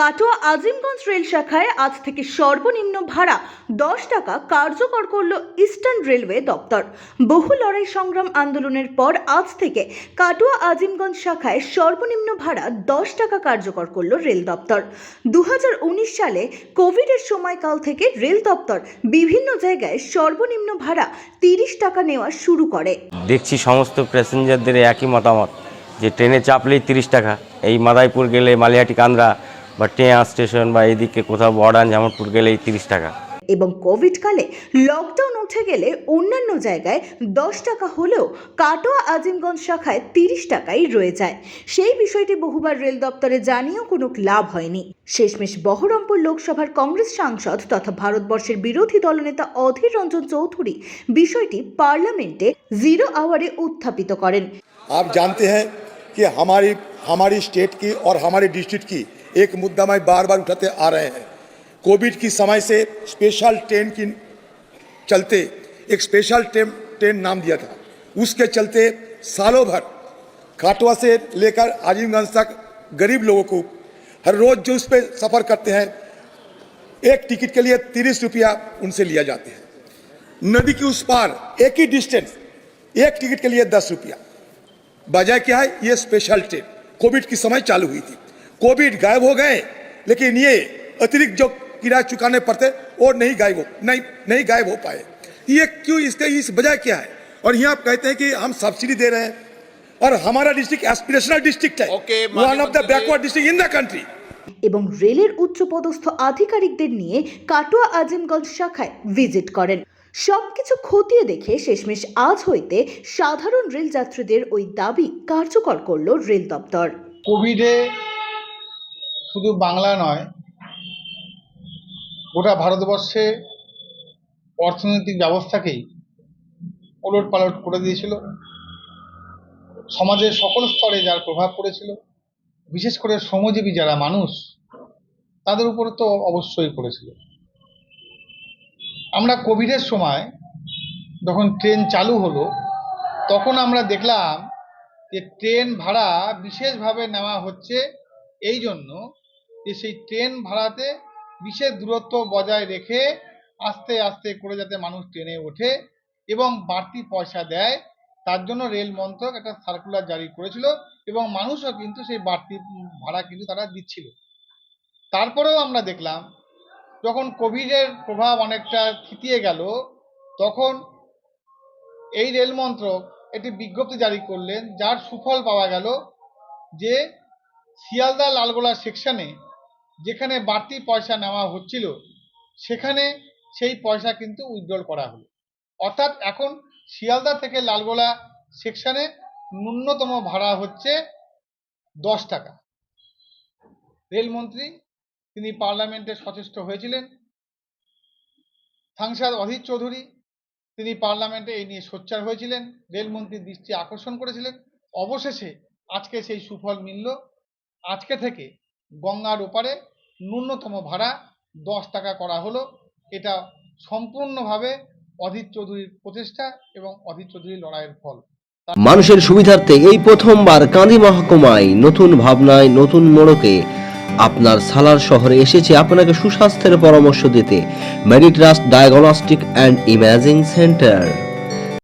Katwa Azimganj rail শাখায় আজ থেকে সর্বনিম্ন ভাড়া দশ টাকা কার্যকর করল ইস্টার্ন রেলওয়ে দপ্তর। বহু লড়াই সংগ্রাম আন্দোলনের পর আজ থেকে কাটোয়া আজিমগঞ্জ শাখায় সর্বনিম্ন ভাড়া দশ টাকা কার্যকর করল রেল দপ্তর। দু হাজার উনিশ সালে কোভিডের সময়কাল থেকে রেল দপ্তর বিভিন্ন জায়গায় সর্বনিম্ন ভাড়া তিরিশ টাকা নেওয়া শুরু করে। দেখছি সমস্ত প্যাসেঞ্জারদের একই মতামত, যে ট্রেনে চাপলেই তিরিশ টাকা। এই মাদাইপুর গেলে মালিহাটি কান্দ্রা বা টেয়া স্টেশন বা এদিকে কোথাও বর্ডান জামালপুর গেলেই তিরিশ টাকা এবং কোভিডকালে লকডাউন উঠে গেলে অন্যান্য জায়গায় দশ টাকা হলেও কাটোয়া আজিমগঞ্জ শাখায় তিরিশ টাকাই রয়ে যায় সেই বিষয়টি বহুবার রেল দপ্তরে জানিয়েও কোনো লাভ হয়নি শেষমেশ বহরমপুর লোকসভার কংগ্রেস সাংসদ তথা ভারতবর্ষের বিরোধী দলনেতা অধীর রঞ্জন চৌধুরী বিষয়টি পার্লামেন্টে জিরো আওয়ারে উত্থাপিত করেন आप जानते हैं कि हमारी हमारी स्टेट की और हमारे डिस्ट्रिक्ट की एक मुद्दा मैं बार बार उठाते आ रहे हैं। कोविड की समय से स्पेशल ट्रेन की चलते एक स्पेशल ट्रेन ट्रेन नाम दिया था। उसके चलते सालों भर काटवा से लेकर आजीमगंज तक गरीब लोगों को हर रोज जो उस पर सफ़र करते हैं, एक टिकट के लिए तीस रुपया उनसे लिया जाते हैं। नदी के उस पार एक ही डिस्टेंस एक टिकट के लिए दस रुपया। बजाय क्या है, ये स्पेशल ट्रेन कोविड की समय चालू हुई थी कोविड गायब हो गए लेकिन ये अतिरिक्त जो किराया चुकाने पड़ते और नहीं गायब हो नहीं नहीं गायब हो पाए ये क्यों इसका इस वजह क्या है और यहाँ आप कहते हैं कि हम सब्सिडी दे रहे हैं और हमारा डिस्ट्रिक्ट एस्पिरेशनल डिस्ट्रिक्ट है Okay, वन ऑफ द माननीय backward district in the country এবং রেলের উচ্চপদস্থ আধিকারিকদের নিয়ে কাটোয়া আজিমগঞ্জ শাখায় ভিজিট করেন সবকিছু খতিয়ে দেখে শেষমেশ আজ হইতে সাধারণ রেল যাত্রীদের ওই দাবি কার্যকর করল রেল দপ্তর। কোভিডে শুধু বাংলা নয়, গোটা ভারতবর্ষে অর্থনৈতিক ব্যবস্থাকেই ওলট পালট করে দিয়েছিল। সমাজের সকল স্তরে যার প্রভাব পড়েছিল, বিশেষ করে শ্রমজীবী যারা মানুষ, তাদের উপরে তো অবশ্যই পড়েছিল। আমরা কোভিডের সময় যখন ট্রেন চালু হলো, তখন আমরা দেখলাম যে ট্রেন ভাড়া বিশেষভাবে নেওয়া হচ্ছে এই জন্য যে সেই ট্রেন ভাড়াতে বিশেষ দূরত্ব বজায় রেখে আস্তে আস্তে করে যাতে মানুষ ট্রেনে ওঠে এবং বাড়তি পয়সা দেয়, তার জন্য রেল মন্ত্রক একটা সার্কুলার জারি করেছিল এবং মানুষও কিন্তু সেই বাড়তি ভাড়া কিন্তু তারা দিচ্ছিল। তারপরেও আমরা দেখলাম যখন কোভিডের প্রভাব অনেকটা থিতিয়ে গেল, তখন এই রেল মন্ত্রক একটি বিজ্ঞপ্তি জারি করলেন, যার সুফল পাওয়া গেল যে শিয়ালদা লালগোলা সেকশনে যেখানে বাড়তি পয়সা নেওয়া হচ্ছিল, সেখানে সেই পয়সা কিন্তু উইথড্রল করা হলো। অর্থাৎ এখন শিয়ালদা থেকে লালগোলা সেকশনে ন্যূনতম ভাড়া হচ্ছে দশ টাকা। রেলমন্ত্রী তিনি পার্লামেন্টে সচেষ্ট হয়েছিলেন। সাংসদ অধীর চৌধুরী, তিনি পার্লামেন্টে এই নিয়ে সোচ্চার হয়েছিলেন। রেলমন্ত্রীর দৃষ্টি আকর্ষণ করেছিলেন। অবশেষে আজকে সেই সুফল মিলল। আজকে থেকে গঙ্গার ওপারে ন্যূনতম ভাড়া দশ টাকা করা হলো। এটা সম্পূর্ণভাবে অধীর চৌধুরীর প্রচেষ্টা এবং অধীর চৌধুরীর লড়াইয়ের ফল। মানুষের সুবিধার্থে এই প্রথমবার কাঁদি মহকুমায় নতুন ভাবনায় নতুন মোড়কে আপনার সালার শহরে এসেছে আপনাকে সুস্বাস্থ্যের পরামর্শ দিতে। Meditrust diagnostic and imaging centre